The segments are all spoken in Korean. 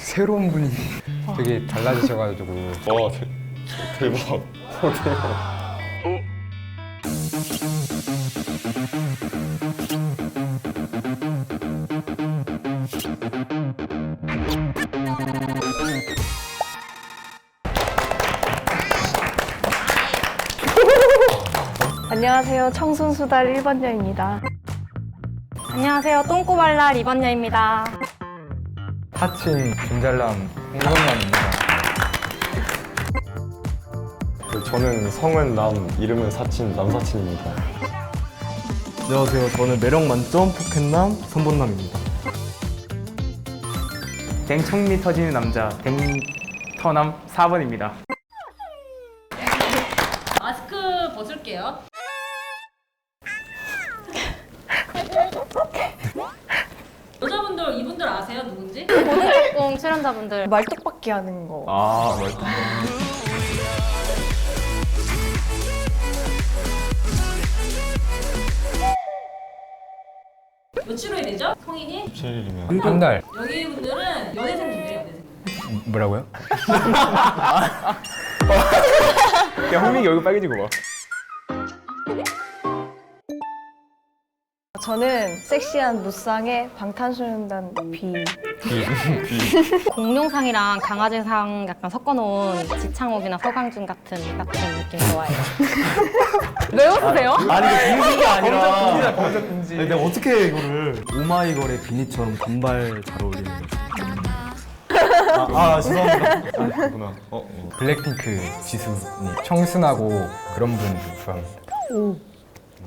새로운 분이 되게 달라지셔가지고 와 대, 대박. 어, 대박. 안녕하세요. 청순수달 1번녀입니다. 안녕하세요. 똥꼬발랄 이번녀입니다. 하친 김잘남 홍건남입니다. 네, 저는 성은 남, 이름은 사친, 남사친입니다. 안녕하세요. 저는 매력 만점 포켓남 선본남입니다. 댕청미 터지는 남자 댕터남 4번입니다. 마스크 벗을게요. 여자분들 이분들 아세요 누군지? 고등학공 출연자분들 말뚝박기 하는 거. 아, 맞다. 며칠 후에 되죠? 성인이? 7일이면. 한 달 여기 분들은 연애생분들이에요 연애생. 뭐라고요? 그냥 홍민이 얼굴 빨개지고 봐. 저는 섹시한 무쌍의 방탄소년단 B. 공룡상이랑 강아지상 약간 섞어놓은 지창욱이나 서강준 같은 같은 느낌 좋아해요. 왜 웃으세요? 아니 이게 공지가 아니라 검적 공지. 내가 어떻게 해, 이거를 오마이걸의 비니처럼 단발 잘 어울리는 거죠. 아, 아 죄송합니다. 아, 그렇구나. 어, 어. 블랙핑크 지수님 청순하고 그런 분 좋아합니다.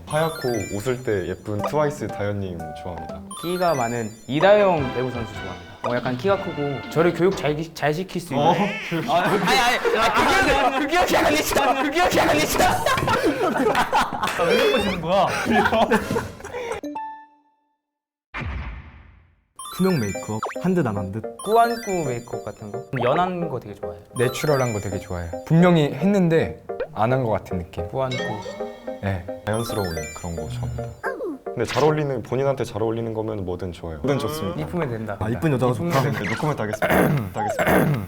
하얗고 웃을 때 예쁜 트와이스 다현님 좋아합니다. 끼가 많은 이다영 배구 선수 좋아합니다. 어, 약간 키가 크고 저를 교육 잘, 기- 잘 시킬 수 있는. 아, 아니 아니 아, 그 기억이 그 기억이 아니죠. 그 기억이 아니죠. 왜 예뻐지는 거야? 투명 메이크업 한 듯 안 한 듯. 꾸안꾸 메이크업 같은 거. 연한 거 되게 좋아해요. 내추럴한 거 되게 좋아해요. 분명히 했는데 안 한 것 같은 느낌. 꾸안꾸. 네. 자연스러운 그런 거 좋아합니다. 근데 잘 어울리는, 본인한테 잘 어울리는 거면 뭐든 좋아요. 뭐든 좋습니다. 이쁘면 된다. 아 이쁜 여자가 좋다. 네, 노코멘트 하겠습니다. 하겠습니다.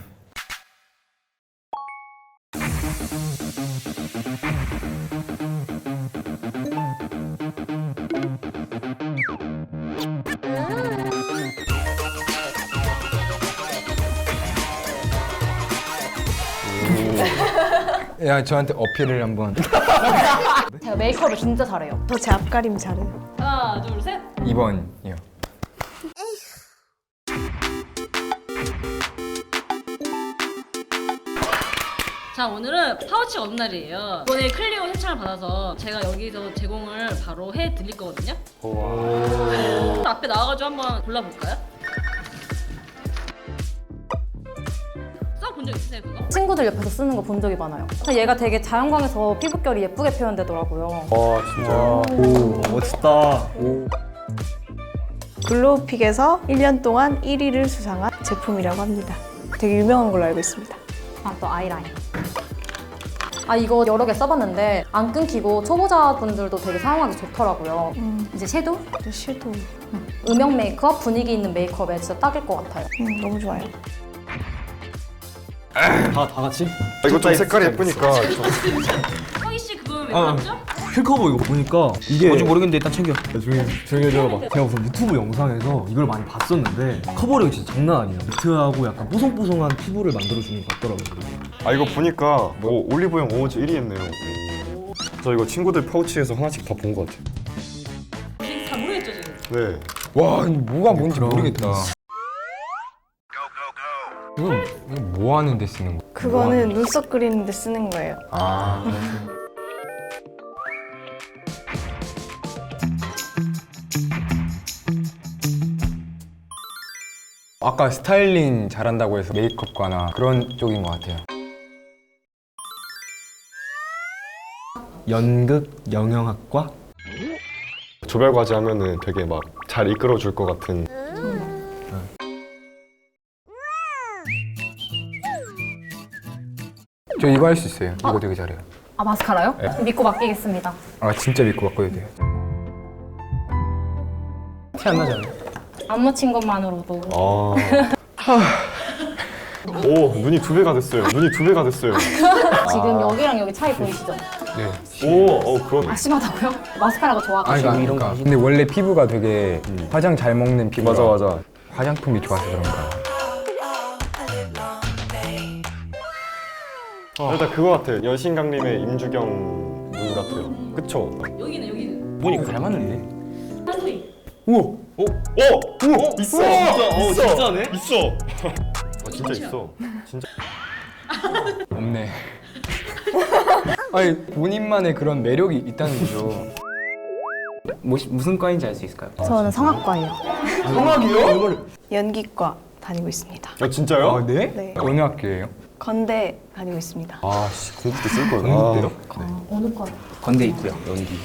야 저한테 어필을 한번 제가 메이크업을 진짜 잘해요. 저 제 앞가림 잘해요. 하나 둘 셋. 2번이요. 자 오늘은 파우치가 없는 날이에요. 이번에 클리오 협찬을 받아서 제가 여기서 제공을 바로 해 드릴 거거든요. 앞에 나와가지고 한번 골라볼까요? 본 적 있으세요 그거? 친구들 옆에서 쓰는 거 본 적이 많아요. 얘가 되게 자연광에서 피부결이 예쁘게 표현되더라고요. 와, 진짜. 오 멋있다. 글로우픽에서 1년 동안 1위를 수상한 제품이라고 합니다. 되게 유명한 걸로 알고 있습니다. 아, 또 아이라인. 아, 이거 여러 개 써봤는데 안 끊기고 초보자분들도 되게 사용하기 좋더라고요. 음, 이제 섀도우? 또 섀도우. 음영 메이크업, 분위기 있는 메이크업에 진짜 딱일 것 같아요. 음, 너무 좋아요. 다 다 같이? 아, 이거 좀 색깔이 예쁘니까. 좀- 성희 씨 그거 왜 어. 골랐죠? 힐커버 이거 보니까 이게 뭔지 모르겠는데 일단 챙겨. 조용히 조용히 들어봐. 제가 우선 유튜브 영상에서 이걸 많이 봤었는데 커버력이 진짜 장난 아니에요. 니트하고 약간 뽀송뽀송한 피부를 만들어주는 것 같더라고요. 아, 이거 보니까 뭐 올리브영 오즈 1위 했네요. 저 이거 친구들 파우치에서 하나씩 다 본 것 같아요. 잘 모르겠죠 지금. 네. 와 이거 뭐가 뭔지 그럼. 모르겠다. 이거, 이거 뭐 하는데 쓰는 거? 그거는 눈썹 그리는데 쓰는 거예요. 아 아까 스타일링 잘한다고 해서 메이크업과나 그런 쪽인 것 같아요. 연극 영영학과 조별 과제 하면은 되게 막 잘 이끌어 줄 것 같은. 저 이거 할 수 있어요. 이거 되게 잘해요. 아, 마스카라요? 네. 믿고 맡기겠습니다. 아 진짜 믿고 바꿔야 돼요. 티 안 나잖아요. 안무 친 것만으로도 아. 오 눈이 두 배가 됐어요. 눈이 두 배가 됐어요. 지금 여기랑 여기 차이 보이시죠? 네. 오, 어 그런. 아 심하다고요? 마스카라가 아니, 좋아가지고 그러니까, 이런 거 그러니까. 근데 원래 피부가 되게 화장 잘 먹는 피부. 맞아 맞아. 화장품이 좋아서 그런가. 일단 그거 같아요. 여신강림의 임주경 눈 같아요. 그쵸? 여기는 여기는 보니까 잘 맞는데? 한소희. 오, 오, 오, 있어. 진짜, 어, 진짜네? 있어. 아, 진짜 있어. 진짜. 없네. 아니 본인만의 그런 매력이 있다는 거죠. 뭐, 무슨 과인지 알 수 있을까요? 저는 성악과예요. 성악이요? 연기과 다니고 있습니다. 아 진짜요? 아 네? 네. 어느 학교예요? 건대 다니고 있습니다. 아, 씨, 공부 때쓸 걸. 공부 때요? 어느 과? 건대 있고요. 연기.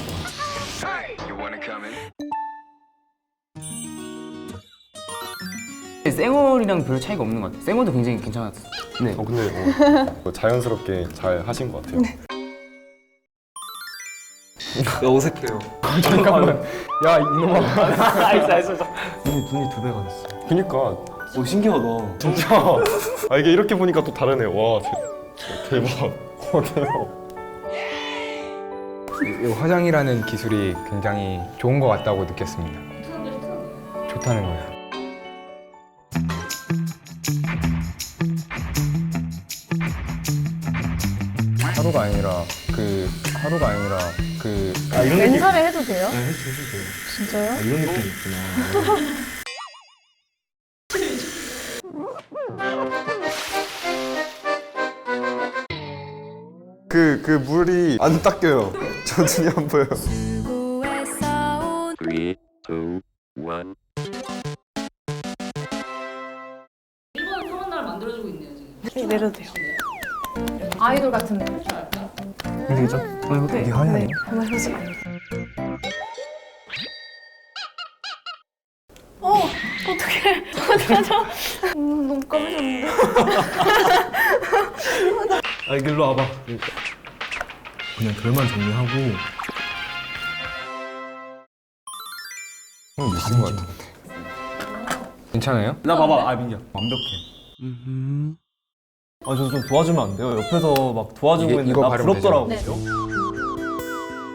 쌩얼이랑 별 차이가 없는 것 같아요. 쌩얼도 굉장히 괜찮았어요. 네. 어 근데 어, 자연스럽게 잘 하신 것 같아요. 어색해요. 잠깐만. 야 이놈아. 알았어, 알았어. 눈이 눈이 두 배가 됐어. 그니까 오 신기하다. 진짜. 아 이게 이렇게 보니까 또 다르네. 와 대, 대박. 와 대박. 이 화장이라는 기술이 굉장히 좋은 것 같다고 느꼈습니다. 좋다는 거예요. 하루가 아니라 그 하루가 아니라 그 아 이런 느낌. 왼살에 해도 돼요? 네, 해주셔도 돼요. 진짜요? 아, 이런 느낌 있구나. 그 그 물이 안 닦여요. 저 눈이 안 보여. Three, two, one. 일본 성원나를 만들어주고 있네요 지금. 내려도 돼요. 아이돌 같은 데. 되죠? 어 이거 되게 하얘네. 네, 한번 해보세요. 어, 어떡해. 어떡하죠? 음, 너무 까매졌는데. 아 일로 와봐. 그냥 결만 정리하고 형 미친 것 같은데. 괜찮아요? 나 봐봐. 아 민기야 완벽해. 아 저 좀 도와주면 안 돼요? 옆에서 막 도와주고 이게- 있는데 이거 나 바르면 부럽더라고. 되죠?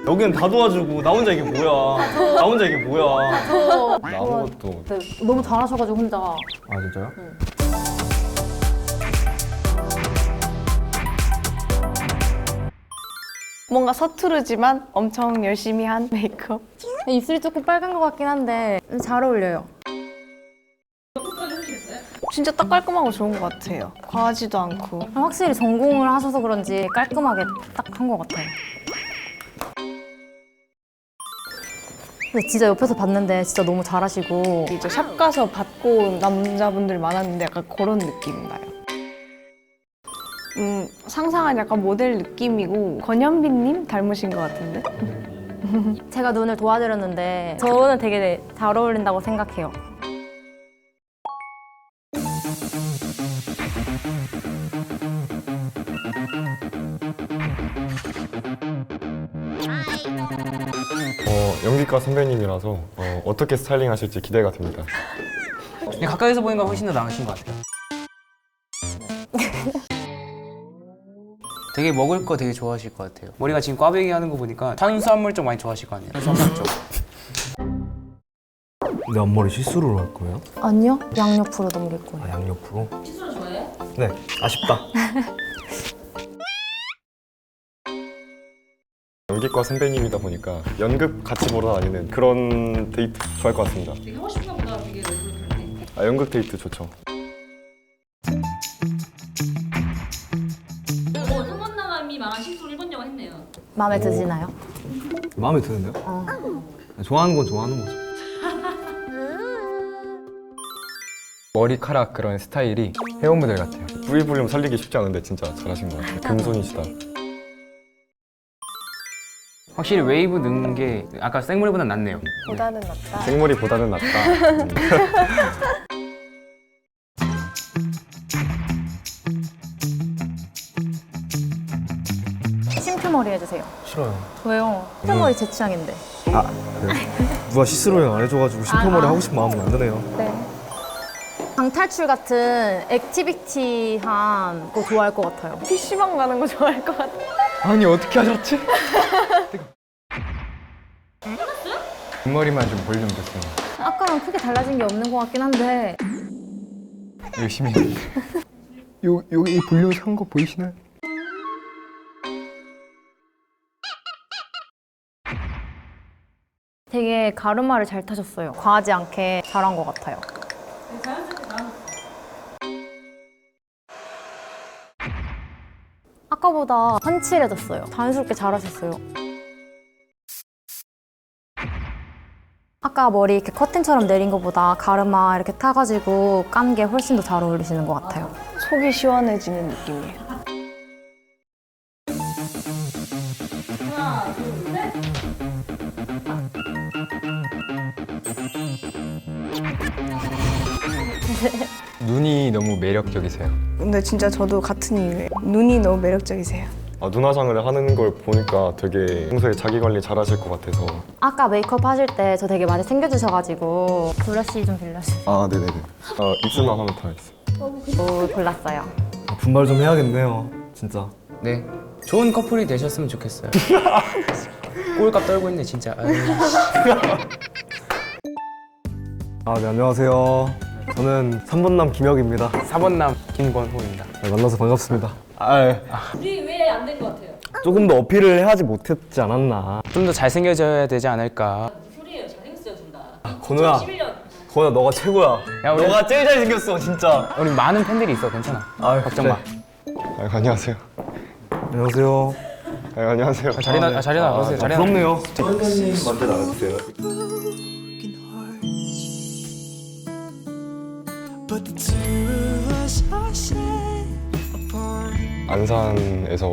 여기는 다 도와주고 나 혼자 이게 뭐야? 나 혼자 이게 뭐야? 저나 아무것도. 네, 너무 잘하셔가지고 혼자. 아 진짜요? 뭔가 서투르지만 엄청 열심히 한 메이크업. 입술이 조금 빨간 것 같긴 한데 잘 어울려요. 진짜 딱 깔끔하고 좋은 것 같아요. 과하지도 않고. 확실히 전공을 하셔서 그런지 깔끔하게 딱 한 것 같아요. 근데 진짜 옆에서 봤는데 진짜 너무 잘하시고 이제 샵 가서 받고 온 남자분들 많았는데 약간 그런 느낌 나요. 음, 상상한 약간 모델 느낌이고 권현빈님 닮으신 것 같은데? 제가 눈을 도와드렸는데 저는 되게 잘 어울린다고 생각해요. 어 연기과 선배님이라서 어, 어떻게 스타일링 하실지 기대가 됩니다. 그냥 가까이서 보니까 훨씬 더 나으신 것 같아요. 되게 먹을 거 되게 좋아하실 것 같아요. 머리가 지금 꽈배기 하는 거 보니까 탄수화물 쪽 많이 좋아하실 거 아니에요? 탄수화물 쪽. 내 앞머리 시스루로 할 거예요? 아니요, 양옆으로 넘길 거예요. 아 양옆으로? 시술을 좋아해? 네 아쉽다. 연기과 선배님이다 보니까 연극 같이 보러 다니는 그런 데이트 좋아할 것 같습니다. 되게 하고 싶나 보다 되게 얼굴. 아 연극 데이트 좋죠. 마음에 드시나요? 마음에 드는데요? 어. 좋아하는 건 좋아하는 거죠. 머리카락 그런 스타일이 모델 같아요. V 볼륨 살리기 쉽지 않은데 진짜 잘하신 것 같아요. 금손이시다. 확실히 웨이브 넣는 게 아까 생머리보다 낫네요. 보다는 낫다. 생머리보다는 낫다. 음. 해주세요. 싫어요. 왜요? 흰 머리 제 취향인데. 아 그래요? 누가 시스루를 안 해줘가지고 심표머리 아. 하고 싶은 마음은 안 드네요. 네. 방탈출 같은 액티비티한 거 좋아할 것 같아요. PC방 가는 거 좋아할 것 같아. 아니 어떻게 하셨지? 뒷머리만 좀 볼륨 줬습니다. 아까랑 크게 달라진 게 없는 것 같긴 한데 열심히. 요 여기 볼륨 산 거 보이시나요? 되게 가르마를 잘 타셨어요. 과하지 않게 잘한 것 같아요. 아까보다 한칠해졌어요. 자연스럽게 잘하셨어요. 아까 머리 이렇게 커튼처럼 내린 것보다 가르마 이렇게 타가지고 깐 게 훨씬 더 잘 어울리시는 것 같아요. 속이 시원해지는 느낌이에요. 눈이 너무 매력적이세요. 근데 진짜 저도 같은 이유예요. 눈이 너무 매력적이세요. 아, 눈화장을 하는 걸 보니까 되게 평소에 자기 관리 잘 하실 것 같아서 아까 메이크업 하실 때 저 되게 많이 챙겨주셔가지고 블러쉬 좀 빌려주세요. 아 네네네 아, 입술만 하면 다 있어 오, 골랐어요. 분발 좀 해야겠네요. 진짜. 네. 좋은 커플이 되셨으면 좋겠어요. 꼴값 떨고 있네 진짜. 아유. 아 네 안녕하세요. 저는 3번남 김혁입니다. 4번남 김권호입니다. 네, 만나서 반갑습니다. 아, 예. 우리 왜 안 된 것 같아요? 조금 더 어필을 하지 못했지 않았나. 좀 더 잘생겨져야 되지 않을까. 소리예요. 잘생겼어요, 둘 다. 건우야, 11년. 건우야 너가 최고야. 야, 우리- 너가 제일 잘생겼어 진짜. 우리 많은 팬들이 있어 괜찮아. 아유, 걱정 마. 아, 안녕하세요 안녕하세요. 아, 안녕하세요 아, 자리나 아, 자리나. 아, 자리나. 부럽네요. 먼저 나와주세요 안산에서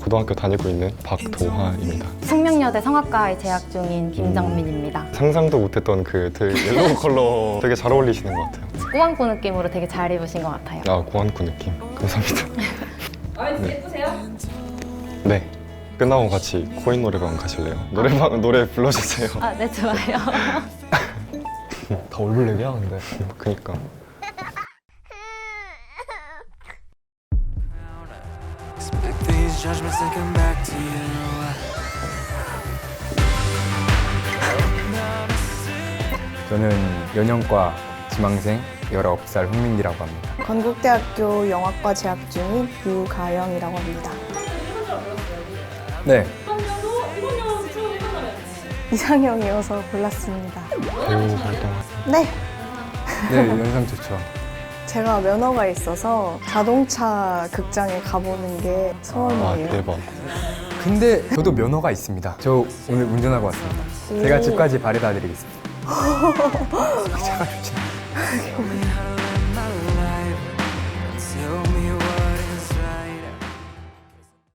고등학교 다니고 있는 박도하입니다 숙명여대 성악과에 재학 중인 김정민입니다. 상상도 못했던 그 되게 옐로우 컬러 되게 잘 어울리시는 것 같아요 꾸안꾸 느낌으로 되게 잘 입으신 것 같아요. 아 고안구 느낌 감사합니다 아, 예쁘세요? 네 끝나고 같이 코인 노래방 가실래요? 노래방 노래 불러주세요 아, 네, 좋아요. 다 얘기야 근데. 그니까 These judgments they come back to you. 저는 연영과 지망생 19살 홍민기라고 합니다. 건국대학교 영화과 재학 중인 유가영이라고 합니다. 네, 이상형이어서 골랐습니다. 배우 활동 네, 네 연상 좋죠. 제가 면허가 있어서 자동차 극장에 가보는 게아 소원이에요. 대박 근데 저도 면허가 있습니다. 저 오늘 운전하고 왔습니다. 제가 집까지 바래다 드리겠습니다.